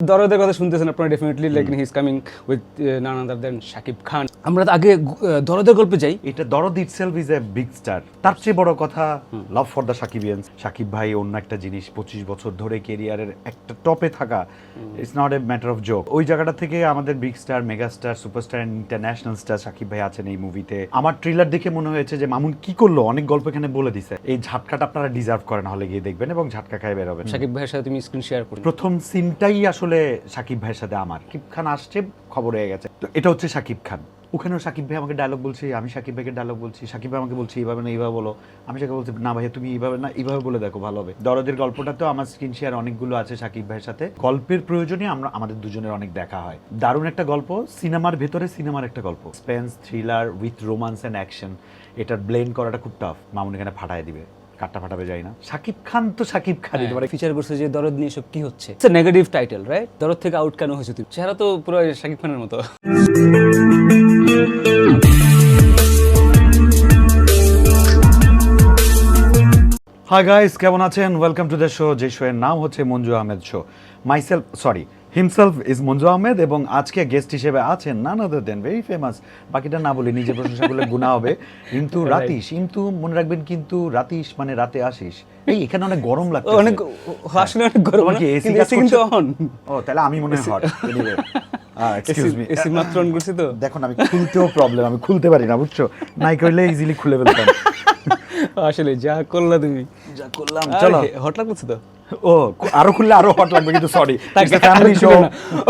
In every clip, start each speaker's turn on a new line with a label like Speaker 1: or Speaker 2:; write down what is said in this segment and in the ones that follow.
Speaker 1: দরদের কথা শুনতেছেন আপনারা definitely like he is coming with none other than Shakib Khan আমরা আগে দরদের গল্পে যাই।
Speaker 2: এটা Dorod itself is a big star তার চেয়ে বড় কথা love for the Shakibians Shakib ভাই অন্য একটা জিনিস পঁচিশ বছর ধরে কেরিয়ারের একটা টপে থাকা it's not a matter of joke ওই জায়গাটা থেকে আমাদের big star mega star superstar international star Shakib ভাই আছেন এই মুভিতে আমার ট্রেলার দেখে মনে হয়েছে যে মামুন কি করল? অনেক গল্প এখানে বলে দিছে। এই ঝাটকাটা আপনারা ডিজার্ভ করেন হলে গিয়ে দেখবেন এবং ঝাটকা খাই বেরোবেন
Speaker 1: শাকিব ভাইয়ের সাথে তুমি স্ক্রিন শেয়ার করো।
Speaker 2: প্রথম সিনটাই আসলে সাকিব ভাইয়ের সাথে আমার। সাকিব খান আসছে, খবর হয়ে গেছে। তো এটা হচ্ছে সাকিব খান। ওখানেও সাকিব ভাই আমাকে ডায়লগ বলছে, আমি সাকিব ভাইকে ডায়লগ বলছি, সাকিব ভাই আমাকে বলছে, এইভাবে না, এইভাবে বলো। আমি সাকিব বলছি, না ভাইয়া, তুমি এইভাবে না, এইভাবে বলে দেখো, ভালো হবে। দরদের গল্পটা তো আমার স্ক্রিন শেয়ার অনেকগুলো আছে সাকিব ভাইয়ের সাথে। গল্পের প্রয়োজনে আমরা, আমাদের দুজনের অনেক দেখা হয়। দারুণ একটা গল্প, সিনেমার ভেতরে সিনেমার একটা গল্প। Suspense thriller with romance and action এটার ব্লেন্ড করাটা খুব টাফ মামুন এখানে ফাটায় দিবে। কাটটা ফাটাবে যাই না। সাকিব খান তো সাকিব খান মানে
Speaker 1: ফিচার করছে যে দরদ নিয়ে সব কি হচ্ছে? নেগেটিভ টাইটেল রাইট দরদ থেকে আউট কেন হয়েছে? তুই চেহারা তো পুরো শাকিব খানের মতো।
Speaker 2: হাই গাইস কেমন আছেন? ওয়েলকাম টু দ্য শো যে শো এর নাম হচ্ছে Manju Ahmed show myself sorry himself is Manju Ahmed এবং আজকে গেস্ট হিসেবে আছেন নান আদার দেন ভেরি ফেমাস বাকিটা না বলি নিজে প্রশংসা করলে গুণা হবে। কিন্তু রাতিশ কিন্তু মনে রাখবেন কিন্তু রাতিশ মানে রাতে আসিস। এই এখানে অনেক গরম লাগছে
Speaker 1: অনেক আসলে অনেক গরম
Speaker 2: তোমার
Speaker 1: না?
Speaker 2: কি
Speaker 1: কিন্তু? অন
Speaker 2: ও তাহলে আমি মনে হয় hot anyway excuse me
Speaker 1: AC মাত্র অন করছি তো।
Speaker 2: দেখুন আমি খুলতেও প্রবলেম আমি খুলতে পারি না বুঝছ? নাই করলে ইজিলি খুলে ফেলতাম।
Speaker 1: আসলে যা করলা তুমি।
Speaker 2: যা করলাম
Speaker 1: চলো। হট লাগছে তো?
Speaker 2: ও আরও খুললে আরও হট লাগবে কিন্তু sorry family show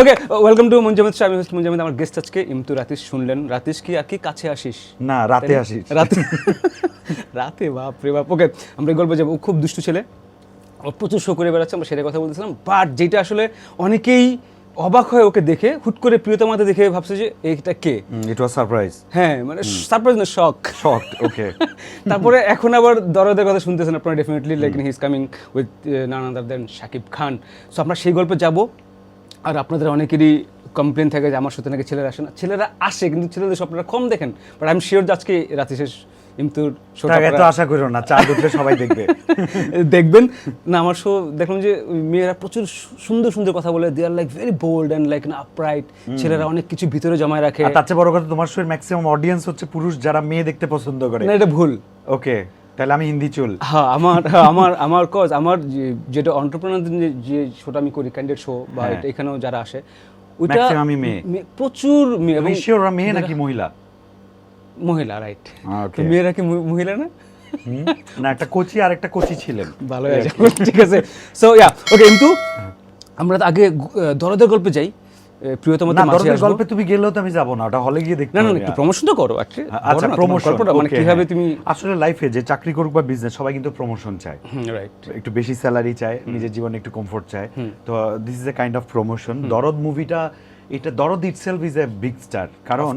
Speaker 1: okay welcome to Manju Ahmed আমি হোস্ট মঞ্জামেদ আমার গেস্ট আজকে ইমতু রাতিশ শুনলেন। রাতিশ কি আর কি কাছে আসিস?
Speaker 2: না রাতে আসিস।
Speaker 1: রাতে। রাতে বাপ রে বাপ। ওকে আমরা গল্প যাব ও খুব দুষ্টু ছেলে। প্রচুর শো করে বেড়াচ্ছে আমরা সেটা কথা বলতেছিলাম। বাট যেটা আসলে অনেকেই অবাক হয় ওকে দেখে হুট করে প্রিয়তমাতে দেখে ভাবছে যে এইটা কে?
Speaker 2: ইট ওয়াজ সারপ্রাইজ
Speaker 1: হ্যাঁ মানে সারপ্রাইজ না শখ
Speaker 2: শকড ওকে
Speaker 1: তারপরে এখন আবার দরদের কথা শুনতেছেন আপনারা definitely like he is coming with none other than Shakib Khan so আমরা সেই গল্পে যাব আর আপনাদের অনেকেরই কমপ্লেন থাকে যে আমার সাথে নাকি ছেলেরা আসে না। ছেলেরা আসে কিন্তু ছেলেদের সব আপনারা কম দেখেন বাট আই এম শিওর যে আজকে রাতে শেষ
Speaker 2: তাকে তো আশা করো না চার উঠলে সবাই দেখবে।
Speaker 1: দেখবেন? না আমার শো দেখলাম যে মেয়েরা প্রচুর সুন্দর সুন্দর কথা বলে they are like very bold and like upright ছেলেরা অনেক কিছু ভিতরে জমায় রাখে।
Speaker 2: আর তার চেয়ে বড় কথা তোমার শোয়ের ম্যাক্সিমাম অডিয়েন্স হচ্ছে পুরুষ যারা মেয়ে দেখতে পছন্দ করে।
Speaker 1: না এটা ভুল।
Speaker 2: ওকে তাহলে আমি হিন্দি চুল।
Speaker 1: হ্যাঁ আমার হ্যাঁ, আমার আমার কজ আমার যেটা অন্টারপ্রেনারদের যে শোটা আমি করি ক্যান্ডিডেট শো বা
Speaker 2: হ্যাঁ।
Speaker 1: এটা এখানেও যারা আসে ওইটা। প্রচুর মেয়ে এবং
Speaker 2: মেয়ে নাকি মহিলা?
Speaker 1: মহিলা রাইট মেয়েরা কি মহিলা না?
Speaker 2: না একটা কোচি আর একটা কোচি ছিলেন।
Speaker 1: ভালো ঠিক আছে। সো ইয়া ওকে কিন্তু আমরা আগে দরদের গল্পে যাই। প্রিয়তম
Speaker 2: না দরদের গল্পে তুমি গেলেও তো আমি যাব না ওটা হলে গিয়ে দেখতে
Speaker 1: না না। একটু প্রমোশনটা করো
Speaker 2: আচ্ছা প্রমোশন
Speaker 1: মানে কীভাবে তুমি
Speaker 2: আসলে লাইফে যে চাকরি করুক বা বিজনেস সবাই কিন্তু প্রমোশন চায়।
Speaker 1: রাইট
Speaker 2: একটু বেশি স্যালারি চায় নিজের জীবনে একটু কমফোর্ট চায়। তো this is a kind of promotion Dorod মুভিটা এটা Dorod itself is a big star কারণ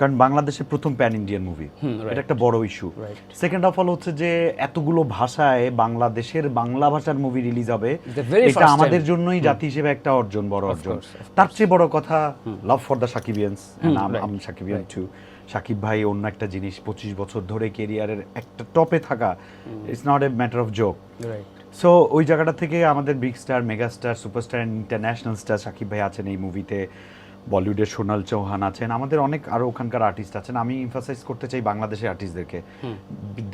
Speaker 2: কারণ বাংলাদেশের প্রথম প্যান ইন্ডিয়ান মুভি এটা একটা বড় ইস্যু সেকেন্ড অফ অল হচ্ছে যে এতগুলো ভাষায় বাংলাদেশের বাংলা ভাষার মুভি রিলিজ হবে এটা আমাদের জন্যই জাতি হিসেবে একটা অর্জন বড় অর্জন। তার চেয়ে বড় কথা লাভ ফর দ্য সাকিবিয়ান্স. আমি সাকিবিয়ান টু সাকিব ভাই অন্য একটা জিনিস পঁচিশ বছর ধরে কেরিয়ারের একটা টপে থাকা it's not a matter of joke
Speaker 1: right
Speaker 2: so ওই জায়গাটা থেকে আমাদের big star mega star superstar international star Shakib ভাই আছেন এই মুভিতে বলিউডের সোনাল চৌহান আছেন। আমাদের অনেক আরও ওখানকার আর্টিস্ট আছেন। আমি ইমফাসাইজ করতে চাই বাংলাদেশের আর্টিস্টদেরকে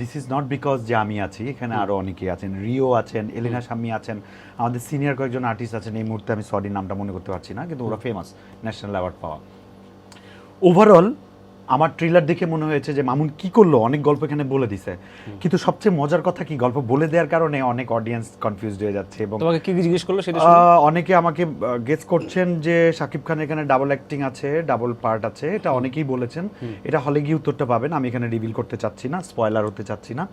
Speaker 2: দিস ইজ নট বিকজ যে আমি আছি এখানে আরও অনেকেই আছেন। রিও আছেন এলিনা শাম্মি আছেন। আমাদের সিনিয়র কয়েকজন আর্টিস্ট আছেন। এই মুহূর্তে আমি সরি নামটা মনে করতে পারছি না কিন্তু ওরা ফেমাস ন্যাশনাল অ্যাওয়ার্ড পাওয়া। ওভারঅল আমার ট্রেলার দেখে মনে হয়েছে যে মামুন কি করল? অনেক গল্প এখানে বলে দিছে। কিন্তু সবচেয়ে মজার কথা কি? গল্প বলে দেওয়ার কারণে অনেক অডিয়েন্স কনফিউজড হয়ে যাচ্ছে এবং
Speaker 1: তোমাকে কি কি জিজ্ঞেস করল সেটা
Speaker 2: অনেকে আমাকে গেস করছেন যে শাকিব খান এখানে ডাবল অ্যাক্টিং আছে ডাবল পার্ট আছে এটা অনেকেই বলেছেন। এটা হলে গিয়ে উত্তরটা পাবেন আমি এখানে রিভিল করতে চাচ্ছি না স্পয়লার হতে চাচ্ছি না।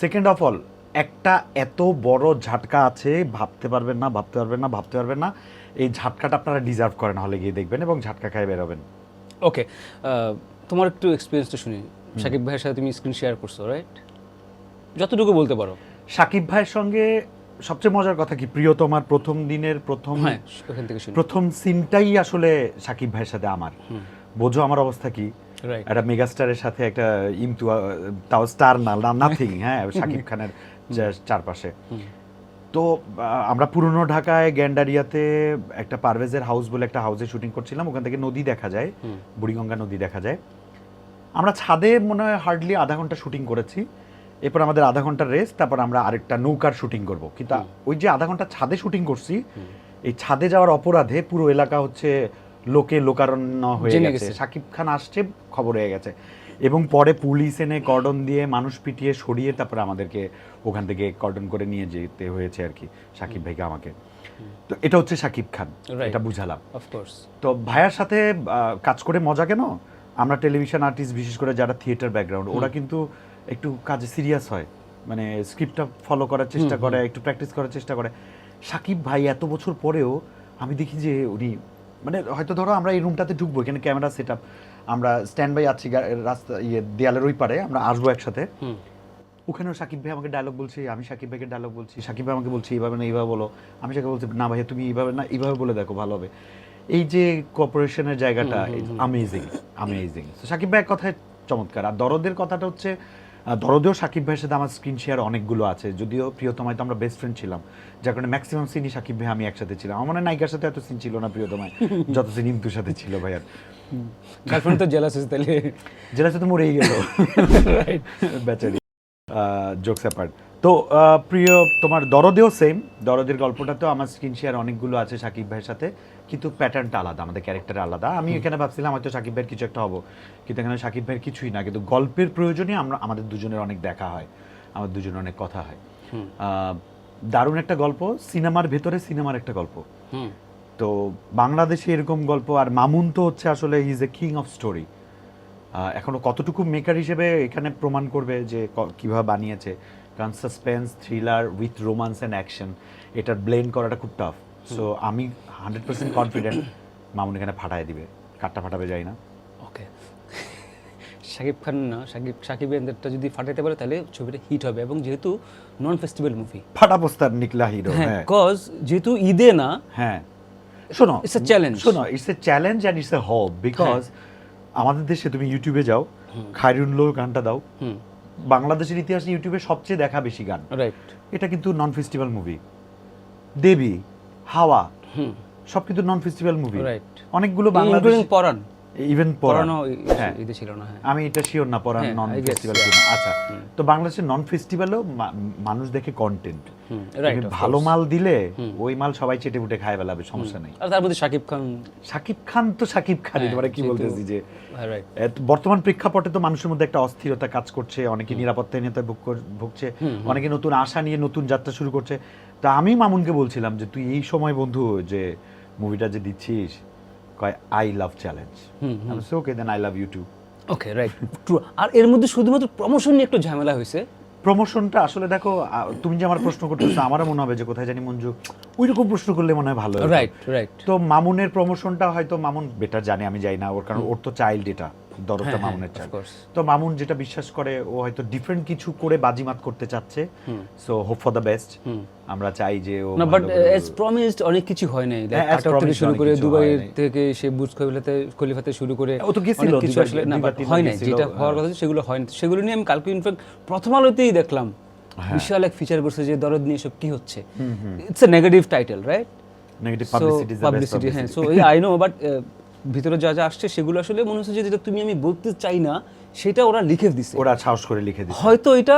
Speaker 2: সেকেন্ড অফ অল একটা এত বড় ঝাটকা আছে ভাবতে পারবেন না ভাবতে পারবেন না ভাবতে পারবেন না। এই ঝাটকাটা আপনারা ডিজার্ভ করেন হলে গিয়ে দেখবেন এবং ঝাটকা খাই বেরোবেন।
Speaker 1: ওকে তোমার একটু এক্সপিরিয়েন্সটা শুনি। সাকিব ভাইয়ের সাথে তুমি স্ক্রিন শেয়ার করছ রাইট যতটুকু বলতে পারো।
Speaker 2: সাকিব ভাইয়ের সঙ্গে সবচেয়ে মজার কথা কি? প্রিয়তমার প্রথম দিনের প্রথম
Speaker 1: হ্যাঁ
Speaker 2: প্রথম সিনটাই আসলে সাকিব ভাইয়ের সাথে আমার। বোঝো আমার অবস্থা কি? একটা মেগাস্টারের সাথে একটা ইমতু তাও স্টার না নাথিং হ্যাঁ সাকিব খানের চারপাশে। তো আমরা পুরনো ঢাকায় গ্যান্ডারিয়াতে একটা পারভেজের হাউস বলে একটা হাউসে শুটিং করছিলাম। ওখান থেকে নদী দেখা যায়। বুড়িগঙ্গা নদী দেখা যায়। আমরা ছাদে মনে হয় হার্ডলি আধা ঘণ্টা শুটিং করেছি। এরপর আমাদের আধা ঘণ্টার রেস্ট তারপর আমরা আরেকটা নৌকার শুটিং করব। কিন্তু ওই যে আধা ঘণ্টা ছাদে শুটিং করছি এই ছাদে যাওয়ার অপরাধে পুরো এলাকা হচ্ছে লোকে লোকারণ্য হয়ে গেছে।
Speaker 1: গেছে।
Speaker 2: সাকিব খান আসছে খবর হয়ে গেছে। এবং পরে পুলিশ এনে কর্ডন দিয়ে মানুষ পিটিয়ে সরিয়ে তারপরে আমাদেরকে ওখান থেকে কর্ডন করে নিয়ে যেতে হয়েছে আর কি সাকিব ভাইকে আমাকে। তো এটা হচ্ছে সাকিব খান এটা বুঝালাম। তো ভাইয়ার সাথে কাজ করে মজা কেন? আমরা টেলিভিশন আর্টিস্ট বিশেষ করে যারা থিয়েটার ব্যাকগ্রাউন্ড ওরা কিন্তু একটু কাজে সিরিয়াস হয়। মানে স্ক্রিপ্টটা ফলো করার চেষ্টা করে একটু প্র্যাকটিস করার চেষ্টা করে। সাকিব ভাই এত বছর পরেও আমি দেখি যে উনি মানে হয়তো ধরো আমরা এই রুমটাতে ঢুকবো এখানে ক্যামেরা সেট আমরা স্ট্যান্ড বাই আছি রাস্তা ইয়ে দেয়ালের ওই পারে আমরা আসব একসাথে। ওখানেও সাকিব ভাই আমাকে ডায়লগ বলছে আমি সাকিব ভাইকে ডায়লগ বলছি সাকিব ভাই আমাকে বলছে এইভাবে না এইভাবে বলো। আমি সাকিব বলছি না ভাই তুমি এইভাবে না এইভাবে বলে দেখো ভালো হবে। এই যে কোঅপারেশনের জায়গাটা আমেজিং আমেজিং সাকিব ভাইয়ের কথায় চমৎকার। আর দরদের কথাটা হচ্ছে দরদেও সাকিব ভাইয়ের সাথে আমার স্ক্রিন শেয়ার অনেকগুলো আছে। যদিও প্রিয়তমায় তো আমরা বেস্ট ফ্রেন্ড ছিলাম। যার কারণে ম্যাক্সিমাম সিনই সাকিব ভাই আমি একসাথে ছিলাম। আমার নায়িকার সাথে এত সিন ছিল না প্রিয়তমায় যত সিন ইমতুর সাথে ছিল ভাইয়ার।
Speaker 1: গার্লফ্রেন্ড তো জেলাস তাহলে।
Speaker 2: জেলা সাথে মরেই গেল। বেচারি। জোকস অ্যাপার্ট তো প্রিয় তোমার দরদেও সেম দরদের গল্পটা তো আমার স্ক্রিন শেয়ার অনেকগুলো আছে সাকিব ভাইয়ের সাথে। কিন্তু প্যাটার্নটা আলাদা আমাদের ক্যারেক্টার আলাদা। আমি এখানে ভাবছিলাম হয়তো সাকিব ভাইয়ের কিছু একটা হব কিন্তু এখানে সাকিব ভাইয়ের কিছুই না। কিন্তু গল্পের প্রয়োজনে আমরা আমাদের দুজনের অনেক দেখা হয় আমার দুজনের অনেক কথা হয়। দারুণ একটা গল্প সিনেমার ভেতরে সিনেমার একটা গল্প। তো বাংলাদেশে এরকম গল্প আর মামুন তো হচ্ছে আসলে is a king of story এখনও কতটুকু মেকার হিসেবে এখানে প্রমাণ করবে যে কীভাবে বানিয়েছে? কারণ suspense thriller with romance and action এটার ব্লেন্ড করাটা খুব টাফ সো আমি হান্ড্রেড পার্সেন্ট কনফিডেন্ট মামুন এখানে ফাটায় দিবে। কাটটা ফাটাবে যাই না।
Speaker 1: ওকে শাকিব খান না শাকিব শাকিব এদেরটা যদি ফাটাইতে পারে তাহলে ছবিটা হিট হবে এবং যেহেতু নন ফেস্টিভ্যাল মুভি
Speaker 2: ফাটা পোস্তার নিকলা হিরো
Speaker 1: হ্যাঁ
Speaker 2: হ্যাঁ।
Speaker 1: কজ যেহেতু ঈদে না
Speaker 2: হ্যাঁ। শোনো
Speaker 1: It's a চ্যালেঞ্জ
Speaker 2: শোনো it's a challenge and it's a hope because আমাদের দেশে তুমি ইউটিউবে যাও খায়রুল্লোর গানটা দাও। বাংলাদেশের ইতিহাসে ইউটিউবে সবচেয়ে দেখা বেশি গান।
Speaker 1: রাইট
Speaker 2: এটা কিন্তু নন ফেস্টিভ্যাল মুভি দেবী হাওয়া সব কিন্তু নন ফেস্টিভ্যাল মুভি
Speaker 1: রাইট
Speaker 2: অনেকগুলো বাংলাদেশ
Speaker 1: পরান
Speaker 2: ইভেন পড়ানো হ্যাঁ।
Speaker 1: ঈদে ছিল না হ্যাঁ।
Speaker 2: আমি এটা শিওর না পড়ান নন ফেস্টিভ্যাল. কিনা। আচ্ছা তো বাংলাদেশের নন ফেস্টিভ্যালও মানুষ দেখে কন্টেন্ট
Speaker 1: রাইট
Speaker 2: ভালো মাল দিলে ওই মাল সবাই চেটে পুটে খায় ফেলাবে সমস্যা নেই।
Speaker 1: আর তার মধ্যে শাকিব খান
Speaker 2: সাকিব খান তো সাকিব খান
Speaker 1: হ্যাঁ,
Speaker 2: এবারে কি বলতেছি যে
Speaker 1: হ্যাঁ
Speaker 2: বর্তমান প্রেক্ষাপটে তো মানুষের মধ্যে একটা অস্থিরতা কাজ করছে অনেকে নিরাপত্তাহীনতায় ভুগছে অনেকে নতুন আশা নিয়ে নতুন যাত্রা শুরু করছে। তা আমি মামুনকে বলছিলাম যে তুই এই সময় বন্ধু যে মুভিটা যে দিচ্ছিস কয় I love challenge okay then I love you too
Speaker 1: okay right true আর এর মধ্যে শুধুমাত্র প্রমোশন নিয়ে একটু ঝামেলা হয়েছে?
Speaker 2: প্রমোশনটা আসলে দেখো তুমি যে আমার প্রশ্ন করতেছো আমারও মনে হবে যে কোথায় জানি মঞ্জু ওই রকম প্রশ্ন করলে মনে হয় ভালো।
Speaker 1: রাইট রাইট
Speaker 2: তো মামুনের প্রমোশনটা হয়তো মামুন বেটার জানে আমি যাই না ওর কারণ ওর তো চাইল্ড এটা। দরজা
Speaker 1: হ্যাঁ,
Speaker 2: মামুনের
Speaker 1: of
Speaker 2: চাইল্ড
Speaker 1: course.
Speaker 2: তো মামুন যেটা বিশ্বাস করে ও হয়তো ডিফারেন্ট কিছু করে বাজিমাত করতে চাচ্ছে। So hope for the best আমরা চাই যে ও
Speaker 1: না বাট এজ প্রমিসড অনেক কিছু হয় নাই।
Speaker 2: হ্যাঁ, as
Speaker 1: থেকে শুরু করে দুবাই থেকে সে বুর্জ খলিফাতে খলিফাতে শুরু করে
Speaker 2: ও তো গেছিল,
Speaker 1: কিছু আসলে না হয় নাই। যেটা হওয়ার
Speaker 2: হ্যাঁ।
Speaker 1: কথা সেগুলো হয় না সেগুলো নিয়ে আমি কালকে ইনফ্যাক্ট প্রথম আলোতেই দেখলাম। বিশাল এক ফিচার করছে যে দরদ নিয়ে সব কি হচ্ছে। It's a negative title right
Speaker 2: negative publicity is the best
Speaker 1: publicity হ্যাঁ। সো আই নো বাট ভিতরে যা যা আসছে সেগুলো আসলে মনে হচ্ছে যে যেটা তুমি আমি বলতে চাই না সেটা ওরা লিখে দিছে।
Speaker 2: ওরা সাহস করে লিখে দিচ্ছে
Speaker 1: হয়তো এটা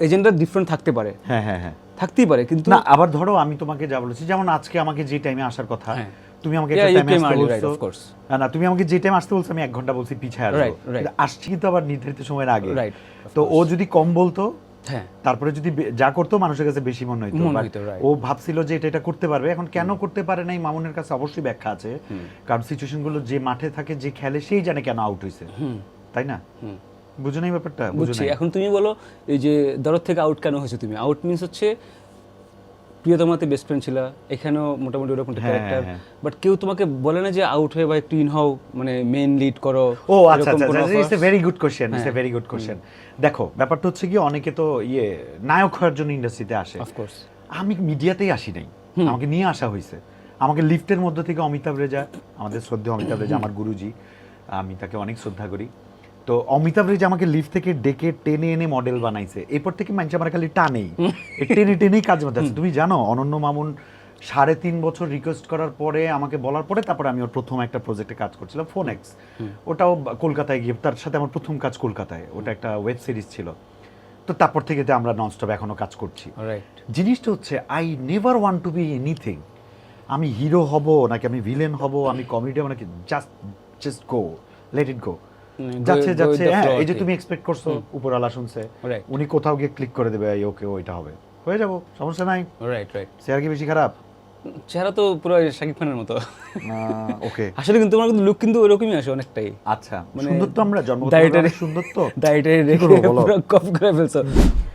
Speaker 1: এজেন্ডা ডিফারেন্ট থাকতে পারে।
Speaker 2: হ্যাঁ হ্যাঁ হ্যাঁ।
Speaker 1: থাকতেই পারে কিন্তু
Speaker 2: না আবার ধরো আমি তোমাকে যা বলেছি যেমন আজকে আমাকে যে টাইমে আসার কথা
Speaker 1: হ্যাঁ।
Speaker 2: তুমি আমাকে একটা টাইমে আসতে বলছো। না, তুমি আমাকে যে টাইম আসতে বলছো আমি এক ঘণ্টা বলছি পিছায় আসব। আসছি কিন্তু আবার নির্ধারিত সময়ের আগে। তো ও যদি কম বলতো তারপরে যদি যা করতো মানুষের কাছে বেশি মনে হইতো. ও ভাবছিল যে এটা এটা করতে পারবে। এখন কেন করতে পারে নাই মামুনের কাছে অবশ্যই ব্যাখ্যা আছে। কারণ সিচুয়েশনগুলো যে মাঠে থাকে যে খেলে সেই জানে কেন আউট হয়েছে তাই না? বুঝো নাই ব্যাপারটা? বুঝো
Speaker 1: বুঝছি। এখন তুমি বলো এই যে দরদ থেকে আউট কেন হয়েছে তুমি? আউট মিনস হচ্ছে প্রিয়তমাতে বেস্ট ফ্রেন্ড ছিল এখানেও মোটামুটি ওরকম ক্যারেক্টার
Speaker 2: হ্যাঁ।
Speaker 1: বাট কেউ তোমাকে বলে না যে আউট হয়ে বা একটু ইন হও মানে মেন লিড করো
Speaker 2: ও আচ্ছা আচ্ছা it's a very good question it's a. Very good question দেখো ব্যাপারটা হচ্ছে কি অনেকে তো ইয়ে নায়ক হওয়ার জন্য ইন্ডাস্ট্রিতে আসে।
Speaker 1: Course.
Speaker 2: আমি মিডিয়াতেই আসি নাই। আমাকে নিয়ে আসা হয়েছে। আমাকে লিফটের মধ্যে থেকে অমিতাভ রেজা আমাদের শ্রদ্ধেয় অমিতাভ রেজা আমার গুরুজি আমি তাকে অনেক শ্রদ্ধা করি। তো অমিতাভ রেজ আমাকে লিফট থেকে ডেকে টেনে এনে মডেল বানাইছে এরপর থেকে মানুষ আমার খালি টানেই। টেনে টেনেই কাজ মধ্যে আছে তুমি জানো অনন্য মামুন সাড়ে তিন বছর রিকোয়েস্ট করার পরে আমাকে বলার পরে তারপরে আমি ওর প্রথম একটা প্রজেক্টে কাজ করছিলাম ফোন এক্স ওটাও কলকাতায় গিয়ে তার সাথে আমার প্রথম কাজ কলকাতায়। ওটা একটা ওয়েব সিরিজ ছিল। তো তারপর থেকে তো আমরা ননস্টপ এখনও কাজ করছি।
Speaker 1: রাইট
Speaker 2: জিনিসটা হচ্ছে I never want to be anything আমি হিরো হব নাকি আমি ভিলেন হব আমি কমেডি হব নাকি just just go let it go যাচ্ছে যাচ্ছে হ্যাঁ এই যে তুমি এক্সপেক্ট করছ উপরওয়ালা শুনছে উনি কোথাও গিয়ে ক্লিক করে দেবে এই ওকে ওইটা হবে। হয়ে যাব সমস্যা নাই।
Speaker 1: রাইট রাইট
Speaker 2: চেহারা কি বেশি খারাপ?
Speaker 1: চেহারা তো পুরো শাকিব খানের মতো।
Speaker 2: ওকে।
Speaker 1: আসলে কিন্তু তোমার কিন্তু লুক কিন্তু ওরকমই আসে অনেকটাই।
Speaker 2: আচ্ছা
Speaker 1: মানে
Speaker 2: সুন্দর তো আমরা জন্মগত
Speaker 1: dietary-
Speaker 2: সুন্দর তো।
Speaker 1: ডাইটারি
Speaker 2: কি
Speaker 1: রেখে
Speaker 2: বলো?
Speaker 1: পুরো কপি করে ফেলছো।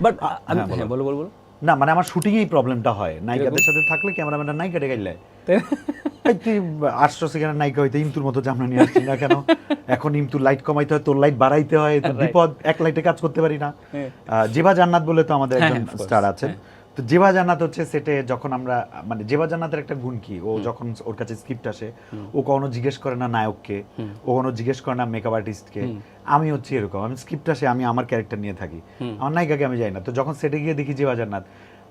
Speaker 1: বাট আমি
Speaker 2: হ্যাঁ, বলো।
Speaker 1: হ্যাঁ বলো বলো বলো।
Speaker 2: না মানে আমার শুটিং এই প্রবলেমটা হয়। নায়িকাদের সাথে থাকলে ক্যামেরাম্যানরা নায়িকা ডেকে গাইলে
Speaker 1: তাই-
Speaker 2: নায়িকা হইতে ইমতুর মতো জামনা নিয়ে আসছি না কেন? এখন ইমতুর লাইট কমাইতে হয় তোর লাইট বাড়াইতে হয়
Speaker 1: Right.
Speaker 2: বিপদ এক লাইটে কাজ করতে পারি না।
Speaker 1: হ্যাঁ।
Speaker 2: জেবা জান্নাত বলে তো আমাদের
Speaker 1: হ্যাঁ,
Speaker 2: একজন স্টার আছেন।
Speaker 1: হ্যাঁ।
Speaker 2: তো জেবা জান্নাত হচ্ছে সেটে যখন আমরা মানে জেবা জান্নাতের একটা গুণ কি? ও যখন ওর কাছে স্ক্রিপ্ট আসে ও কখনো জিজ্ঞেস করে না নায়ককে ও কোনো জিজ্ঞেস করে না মেকআপ আর্টিস্টকে আমি হচ্ছে এরকম আমি স্ক্রিপ্ট আসে আমি আমার ক্যারেক্টার নিয়ে থাকি। আমার নায়িকাকে আমি যাই না। তো যখন সেটে গিয়ে দেখি জেবা জান্নাত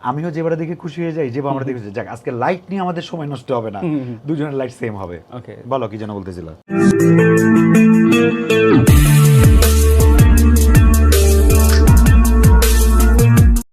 Speaker 2: আমিও যেবারে দেখে খুশি হয়ে যাই যেবার আমরা দেখেছি যাক আজকে লাইট নিয়ে আমাদের সময় নষ্ট হবে না। দুজনের লাইট সেম হবে।
Speaker 1: ওকে
Speaker 2: বলো কি যেন বলতেছিলাম